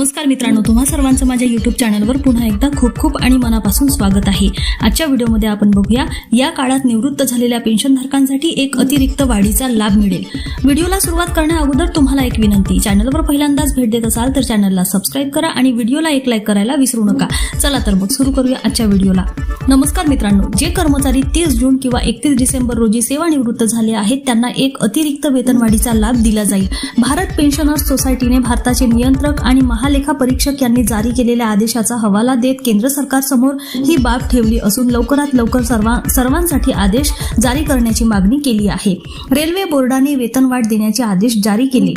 नमस्कार मित्रांनो तुम्हा सर्वांचं माझ्या युट्यूब चॅनलवर पुन्हा एकदा खूप खूप आणि मनापासून स्वागत आहे. आजच्या व्हिडिओमध्ये आपण बघूया या काळात निवृत्त झालेल्या पेन्शनधारकांसाठी एक अतिरिक्त वाढीचा लाभ मिळेल. व्हिडिओला सुरुवात करण्या अगोदर तुम्हाला एक विनंती चॅनलवर पहिल्यांदाच भेट देत असाल तर चॅनलला सबस्क्राईब करा आणि व्हिडिओला एक लाईक करायला विसरू नका. चला तर मग सुरू करूया आजच्या व्हिडिओला. नमस्कार मित्रांनो जे कर्मचारी तीस जून किंवा एकतीस डिसेंबर रोजी सेवानिवृत्त झाले आहेत त्यांना एक अतिरिक्त वेतनवाढीचा लाभ दिला जाईल. भारत पेन्शनर्स सोसायटीने भारताचे नियंत्रक आणि महा महालेखा परीक्षक यांनी जारी केलेल्या आदेशाचा हवाला देत केंद्र सरकारसमोर ही बाब ठेवली असून लवकरात लवकर सर्वा सर्वांसाठी आदेश जारी करण्याची मागणी केली आहे. रेल्वे बोर्डाने वेतनवाढ देण्याचे आदेश जारी केले.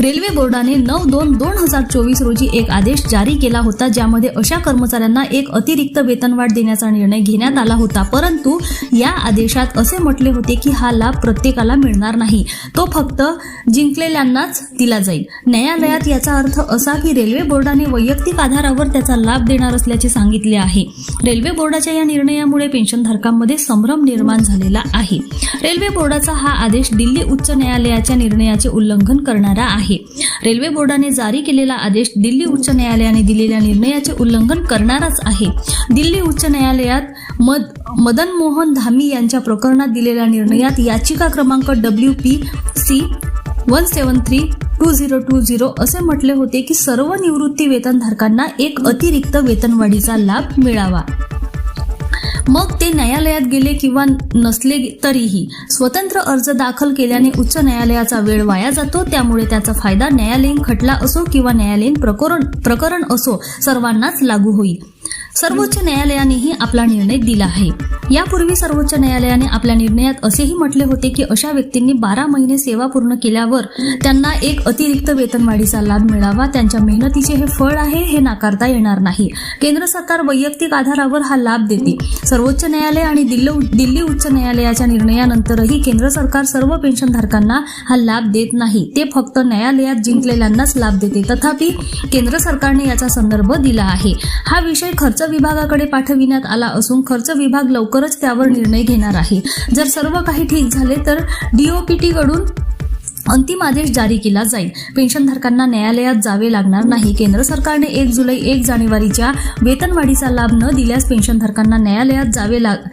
रेल्वे बोर्डाने नऊ दोन दोन हजार चोवीस रोजी एक आदेश जारी केला होता ज्यामध्ये अशा कर्मचाऱ्यांना एक अतिरिक्त वेतनवाढ देण्याचा निर्णय घेण्यात आला होता. परंतु या आदेशात असे म्हटले होते की हा लाभ प्रत्येकाला मिळणार नाही. तो फक्त जिंकलेल्यांनाच दिला जाईल. न्यायालयात याचा अर्थ असा की रेल्वे बोर्डाने वैयक्तिक आधारावर त्याचा लाभ देणार असल्याचे सांगितले आहे. रेल्वे बोर्डाच्या या निर्णयामुळे पेन्शनधारकांमध्ये संभ्रम निर्माण झालेला आहे. रेल्वे बोर्डाचा हा आदेश दिल्ली उच्च न्यायालयाच्या निर्णयाचे उल्लंघन करणारा आहे. रेल्वे बोर्डाने जारी केलेला आदेश दिल्ली उच्च न्यायालयाने दिलेल्या निर्णयाचे उल्लंघन करणाराच आहे. दिल्ली उच्च न्यायालयात मद मदन मोहन धामी यांच्या प्रकरणात दिलेल्या निर्णयात याचिका क्रमांक W P C one seven three two zero two zero असे म्हटले होते की सर्व निवृत्ती वेतनधारकांना एक अतिरिक्त वेतनवाढीचा लाभ मिळावा. मग ते न्यायालयात गेले किंवा नसले तरीही स्वतंत्र अर्ज दाखल केल्याने उच्च न्यायालयाचा वेळ वाया जातो त्यामुळे त्याचा फायदा न्यायालयीन खटला असो किंवा न्यायालयीन प्रकरण प्रकरण असो सर्वांनाच लागू होईल. सर्वोच्च न्यायालयानेही आपला निर्णय दिला आहे. यापूर्वी सर्वोच्च न्यायालयाने आपल्या निर्णयात असेही म्हटले होते की अशा व्यक्तींनी बारा महिने सेवा पूर्ण केल्यावर त्यांना एक अतिरिक्त वेतनवाढीचा लाभ मिळावा. त्यांच्या मेहनतीचे हे फळ आहे हे नाकारता येणार नाही. केंद्र सरकार वैयक्तिक आधारावर हा लाभ देते. सर्वोच्च न्यायालय आणि दिल्ली दिल्ली उच्च न्यायालयाच्या निर्णयानंतरही केंद्र सरकार सर्व पेन्शनधारकांना हा लाभ देत नाही. ते फक्त न्यायालयात जिंकलेल्यांनाच लाभ देते. तथापि केंद्र सरकारने याचा संदर्भ दिला आहे. हा विषय खर्च खर्च विभागाकडे पाठविण्यात आला असून खर्च विभाग लवकरच त्यावर निर्णय घेणार आहे. जर सर्व काही ठीक झाले तर डीओपीटी कडून अंतिम आदेश जारी केला जाईल. पेन्शनधारकांना न्यायालयात जावे लागणार नाही. केंद्र सरकारने एक जुलै एक जानेवारीच्या वेतनवाढीचा लाभ न दिल्यास पेन्शनधारकांना न्यायालयात जावे लाग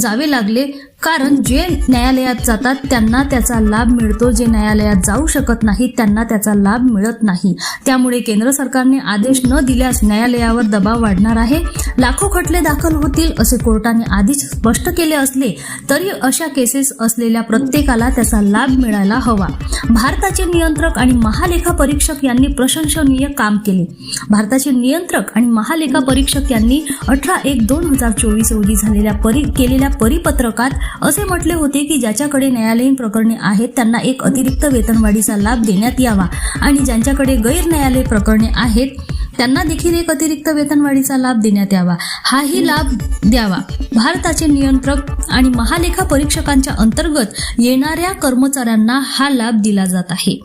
जावे लागले. कारण जे न्यायालयात जातात त्यांना त्याचा लाभ मिळतो. जे न्यायालयात जाऊ शकत नाही त्यांना त्याचा लाभ मिळत नाही. त्यामुळे केंद्र सरकारने आदेश न दिल्यास न्यायालयावर दबाव वाढणार आहे. लाखो खटले दाखल होतील असे कोर्टाने आधीच स्पष्ट केले असले तरी अशा केसेस असलेल्या प्रत्येकाला त्याचा लाभ मिळायला हवा. भारताचे नियंत्रक आणि महालेखा परीक्षक यांनी प्रशंसनीय काम केले. भारताचे नियंत्रक आणि महालेखा परीक्षक यांनी अठरा एक दोन हजार चोवीस रोजी झालेल्या परी केलेल्या परिपत्रकात असे म्हटले होते की ज्याच्याकडे न्यायालयीन प्रकरणे आहेत त्यांना एक अतिरिक्त वेतनवाढीचा लाभ देण्यात यावा. आणि ज्यांच्याकडे गैर न्यायालय प्रकरणे आहेत त्यांना देखील एक अतिरिक्त वेतनवाढीचा लाभ देण्यात यावा. हाही लाभ द्यावा. भारताचे नियंत्रक आणि महालेखा परीक्षकांच्या अंतर्गत येणाऱ्या कर्मचाऱ्यांना हा लाभ दिला जात आहे.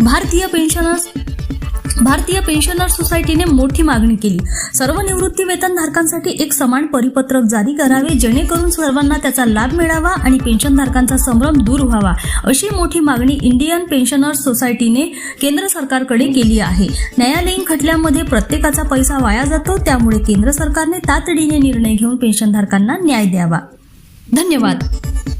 भारतीय पेन्शनर्स भारतीय पेन्शनर सोसायटीने मोठी मागणी केली. सर्व निवृत्ती वेतनधारकांसाठी एक समान परिपत्रक जारी करावे जेणेकरून सर्वांना त्याचा लाभ मिळावा आणि पेन्शनधारकांचा संभ्रम दूर व्हावा अशी मोठी मागणी इंडियन पेन्शनर्स सोसायटीने केंद्र सरकारकडे केली आहे. न्यायालयीन खटल्यामध्ये प्रत्येकाचा पैसा वाया जातो त्यामुळे केंद्र सरकारने तातडीने निर्णय घेऊन पेन्शनधारकांना न्याय द्यावा. धन्यवाद.